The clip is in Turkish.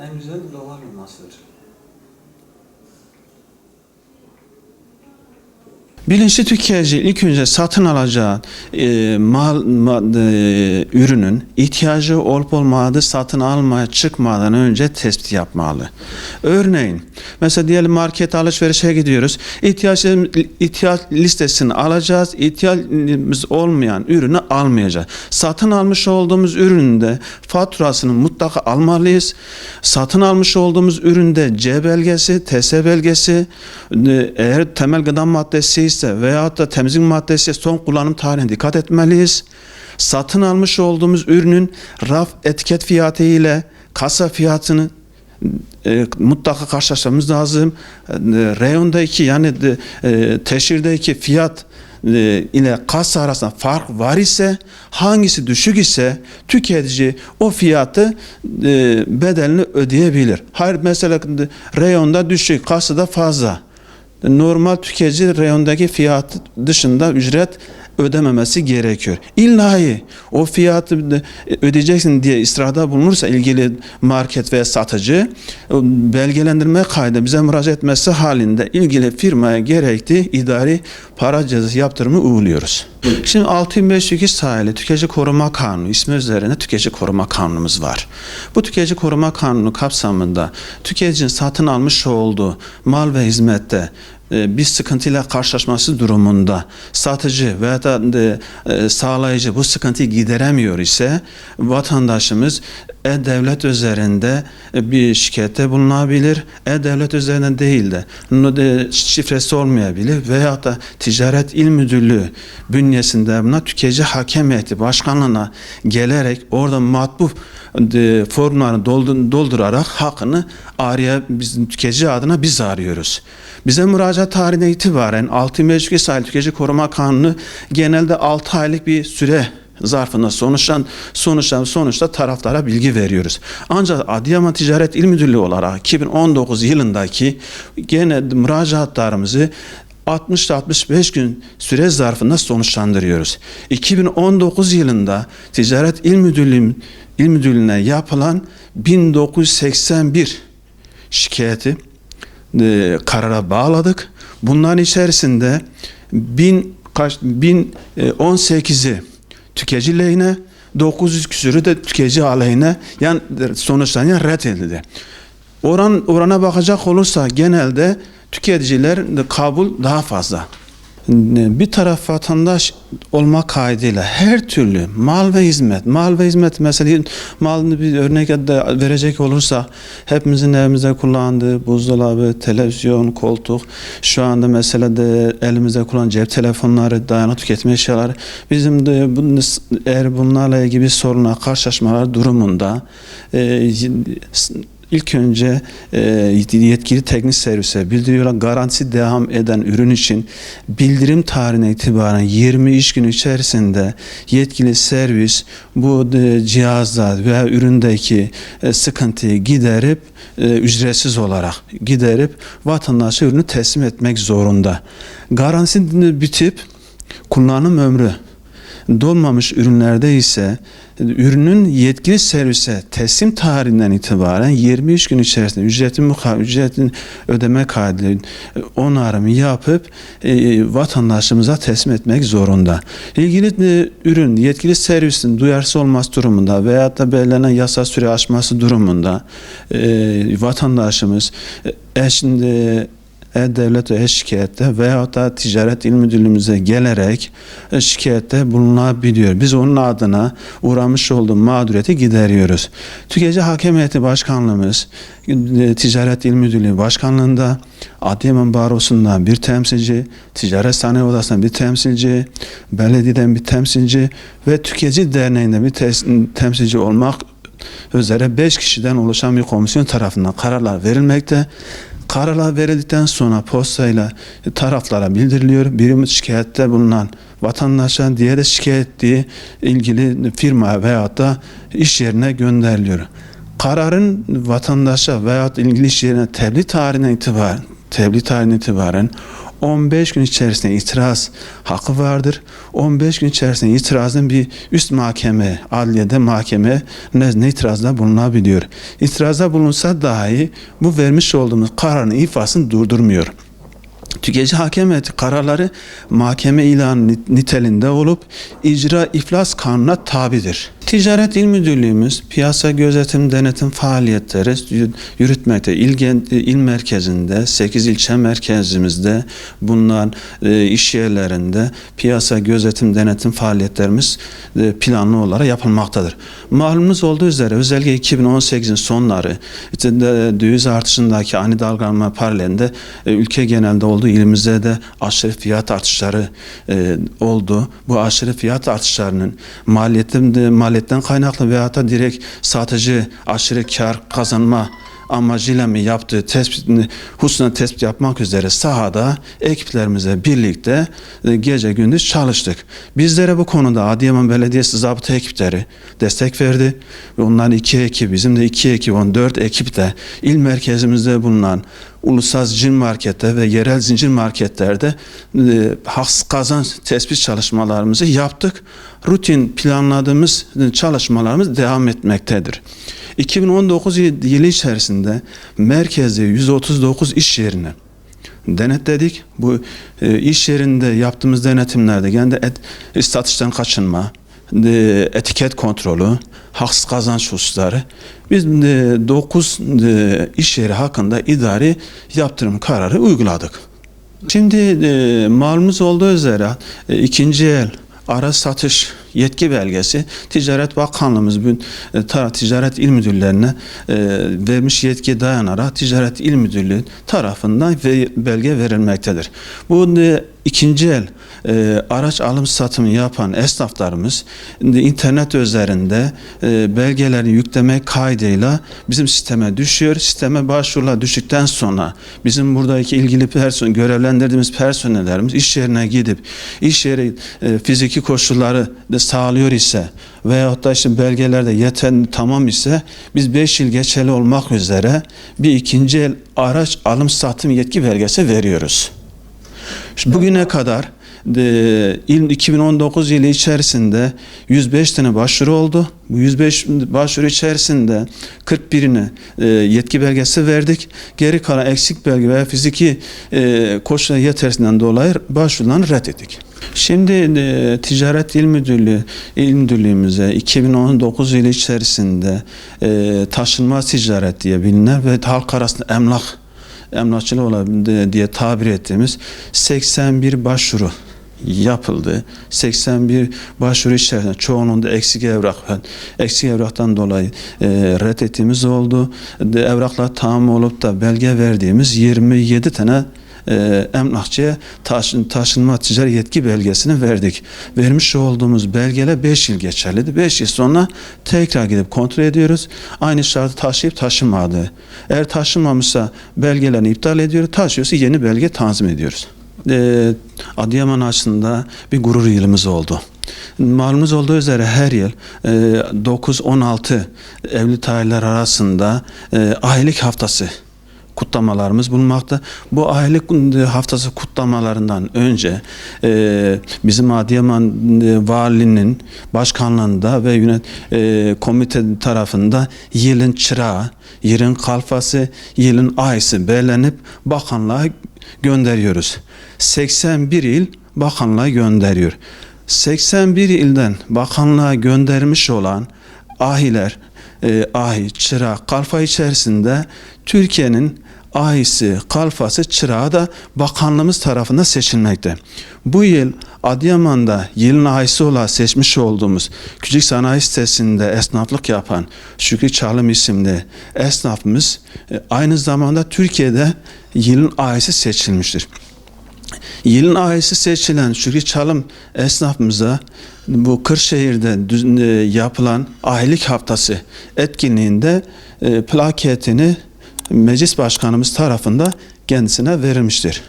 En güzel doğal olmasıdır. Bilinçli tüketici ilk önce satın alacağı e, mal, ma- e, ürünün ihtiyacı olup olmadığı satın almaya çıkmadan önce tespit yapmalı. Örneğin mesela diyelim market alışverişe gidiyoruz. İhtiyaç, ihtiyaç listesini alacağız. İhtiyacımız olmayan ürünü almayacağız. Satın almış olduğumuz üründe faturasını mutlaka almalıyız. Satın almış olduğumuz üründe C belgesi, TS belgesi, e, eğer temel gıda maddesi ise veyahut da temizlik maddesi son kullanım tarihine dikkat etmeliyiz. Satın almış olduğumuz ürünün raf etiket fiyatı ile kasa fiyatını e, mutlaka karşılaştırmamız lazım. E, reyondaki yani e, teşhirdeki fiyat e, ile kasa arasında fark var ise hangisi düşük ise tüketici o fiyatı e, bedelini ödeyebilir. Hayır mesela reyonda düşük kasada fazla. Normal tüketici reyondaki fiyat dışında ücret ödememesi gerekiyor. İllahi o fiyatı de- ödeyeceksin diye ısrarda bulunursa ilgili market veya satıcı belgelendirme kaydı bize müracaat etmesi halinde ilgili firmaya gerekli idari para cezası yaptırımı uyguluyoruz. Şimdi 6502 sayılı Tüketici Koruma Kanunu ismi üzerine Tüketici Koruma Kanunumuz var. Bu Tüketici Koruma Kanunu kapsamında tüketicinin satın almış olduğu mal ve hizmette bir sıkıntıyla karşılaşması durumunda satıcı veya da e, e, sağlayıcı bu sıkıntıyı gideremiyor ise vatandaşımız e-devlet üzerinde e, bir şikayette bulunabilir. E-devlet üzerinden değil de şifresi olmayabilir veya da Ticaret İl Müdürlüğü bünyesinde buna tüketici hakem heyeti başkanlığına gelerek orada matbu formlarını doldur- doldurarak hakkını araya bizim tüketici adına biz arıyoruz. Bize müracaat tarihine itibaren 6 meclis sayılı tüketici koruma kanunu genelde 6 aylık bir süre zarfında sonuçlan sonuçtan sonuçta taraflara bilgi veriyoruz. Ancak Adıyaman Ticaret İl Müdürlüğü olarak 2019 yılındaki gene müracaatlarımızı 60-65 gün süre zarfında sonuçlandırıyoruz. 2019 yılında Ticaret İl Müdürlüğü İl Müdürlüğü'ne yapılan 1981 şikayeti e, karara bağladık. Bunların içerisinde bin kaç e, 18'i tüketici lehine 900 küsürü de tüketici aleyhine yani sonuçlanıyor red edildi. Oran orana bakacak olursa genelde tüketiciler kabul daha fazla. Bir taraf vatandaş olma kaydıyla her türlü mal ve hizmet, mal ve hizmet mesela malını bir örnek verecek olursa hepimizin evimizde kullandığı buzdolabı, televizyon, koltuk, şu anda mesela de elimizde kullanılan cep telefonları, dayanık tüketme eşyaları bizim de eğer bunlarla ilgili bir sorunla karşılaşmalar durumunda e, İlk önce e, yetkili teknik servise bildiriyorlar. Garantisi devam eden ürün için bildirim tarihine itibaren 20 iş günü içerisinde yetkili servis bu e, cihazlar veya üründeki e, sıkıntıyı giderip ücretsiz olarak giderip vatandaşa ürünü teslim etmek zorunda. Garantisi bitip kullanım ömrü dolmamış ürünlerde ise ürünün yetkili servise teslim tarihinden itibaren 23 gün içerisinde ücretin ücretin ödeme kaydıyla onarımı yapıp e, vatandaşımıza teslim etmek zorunda. İlgili e, ürün yetkili servisin duyarsız olması durumunda veya da belirlenen yasa süre aşması durumunda e, vatandaşımız e, eşinde e-Devlet e-Şikayette veyahut da Ticaret İl Müdürlüğümüze gelerek e, şikayette bulunabiliyor. Biz onun adına uğramış olduğu mağduriyeti gideriyoruz. Tüketici Hakem Heyeti Başkanlığımız e, Ticaret İl Müdürlüğü Başkanlığında Adıyaman Barosu'ndan bir temsilci, Ticaret Sanayi Odası'ndan bir temsilci, belediyeden bir temsilci ve Tüketici Derneği'nde bir temsilci olmak üzere 5 kişiden oluşan bir komisyon tarafından kararlar verilmekte. Kararlar verildikten sonra postayla taraflara bildiriliyor. Biri şikayette bulunan vatandaşa, diğeri şikayet ettiği ilgili firma veyahut da iş yerine gönderiliyor. Kararın vatandaşa veyahut ilgili iş yerine tebliğ tarihinden itibaren tebliğ tarihinden itibaren 15 gün içerisinde itiraz hakkı vardır. 15 gün içerisinde itirazın bir üst mahkeme, adliyede mahkeme nezdinde itirazda bulunabiliyor. İtirazda bulunsa dahi bu vermiş olduğumuz kararın ifasını durdurmuyor. Tüketici hakem heyeti kararları mahkeme ilanı nit- niteliğinde olup icra iflas kanuna tabidir. Ticaret İl Müdürlüğümüz piyasa gözetim denetim faaliyetleri yü- yürütmekte. İl, il merkezinde, 8 ilçe merkezimizde bulunan e, iş yerlerinde piyasa gözetim denetim faaliyetlerimiz e, planlı olarak yapılmaktadır. Malumunuz olduğu üzere özellikle 2018'in sonları işte de, döviz artışındaki ani dalgalanma paralelinde e, ülke genelinde olduğu ilimizde de aşırı fiyat artışları e, oldu. Bu aşırı fiyat artışlarının maliyetten, maliyetten kaynaklı veya da direkt satıcı aşırı kar kazanma amacıyla mı yaptığı tespitini hususuna tespit yapmak üzere sahada ekiplerimizle birlikte e, gece gündüz çalıştık. Bizlere bu konuda Adıyaman Belediyesi zabıta ekipleri destek verdi. Ve onların iki ekip, bizim de iki ekip, on dört ekip de il merkezimizde bulunan ulusal zincir markette ve yerel zincir marketlerde e, haksız kazanç tespit çalışmalarımızı yaptık. Rutin planladığımız e, çalışmalarımız devam etmektedir. 2019 yılı içerisinde merkezde 139 iş yerine denetledik. Bu e, iş yerinde yaptığımız denetimlerde kendi et, satıştan kaçınma, e, etiket kontrolü, haksız kazanç hususları. Biz 9 iş yeri hakkında idari yaptırım kararı uyguladık. Şimdi e, malumuz olduğu üzere e, ikinci el araç satış yetki belgesi Ticaret Bakanlığımız bugün e, Ticaret İl Müdürlüğü'ne e, vermiş yetki dayanarak Ticaret İl Müdürlüğü tarafından belge verilmektedir. Bu ikinci el e, araç alım satımı yapan esnaflarımız internet üzerinde e, belgeleri yükleme kaydıyla bizim sisteme düşüyor. Sisteme başvurular düştükten sonra bizim buradaki ilgili person görevlendirdiğimiz personellerimiz iş yerine gidip iş yeri e, fiziki koşulları da sağlıyor ise veyahut da işte belgelerde yeten tamam ise biz 5 yıl geçerli olmak üzere bir ikinci el araç alım satım yetki belgesi veriyoruz. Bugüne kadar de, il 2019 yılı içerisinde 105 tane başvuru oldu. Bu 105 başvuru içerisinde 41'ine e, yetki belgesi verdik. Geri kalan eksik belge veya fiziki e, koşullar yetersinden dolayı başvurularını reddettik. Şimdi e, Ticaret İl Müdürlüğü İl Müdürlüğümüze 2019 yılı içerisinde e, taşınmaz ticaret diye bilinen ve halk arasında emlak emlakçılığı olabilir diye tabir ettiğimiz 81 başvuru yapıldı. 81 başvuru içerisinde çoğunluğunda eksik evrak eksik evraktan dolayı e, reddettiğimiz oldu. De, evraklar tamam olup da belge verdiğimiz 27 tane e, emlakçıya taşın, taşınma ticari yetki belgesini verdik. Vermiş olduğumuz belgeler 5 yıl geçerliydi. 5 yıl sonra tekrar gidip kontrol ediyoruz. Aynı şartı taşıyıp taşımadı. Eğer taşınmamışsa belgelerini iptal ediyoruz. Taşıyorsa yeni belge tanzim ediyoruz. E, Adıyaman açısında bir gurur yılımız oldu. Malumunuz olduğu üzere her yıl e, 9-16 evli tarihler arasında e, ailelik haftası kutlamalarımız bulunmakta. Bu aylık haftası kutlamalarından önce e, bizim Adıyaman e, valinin başkanlığında ve yönet e, komite tarafında yılın çırağı, yılın kalfası, yılın ayısı belirlenip bakanlığa gönderiyoruz. 81 il bakanlığa gönderiyor. 81 ilden bakanlığa göndermiş olan ahiler, e, ahi, çırak, kalfa içerisinde Türkiye'nin ahisi, kalfası, çırağı da bakanlığımız tarafından seçilmekte. Bu yıl Adıyaman'da yılın ahisi olarak seçmiş olduğumuz küçük sanayi sitesinde esnaflık yapan Şükrü Çalım isimli esnafımız e, aynı zamanda Türkiye'de yılın ahisi seçilmiştir. Yılın ahisi seçilen Şükrü Çalım esnafımıza bu Kırşehir'de e, yapılan ahilik haftası etkinliğinde e, plaketini meclis başkanımız tarafından kendisine verilmiştir.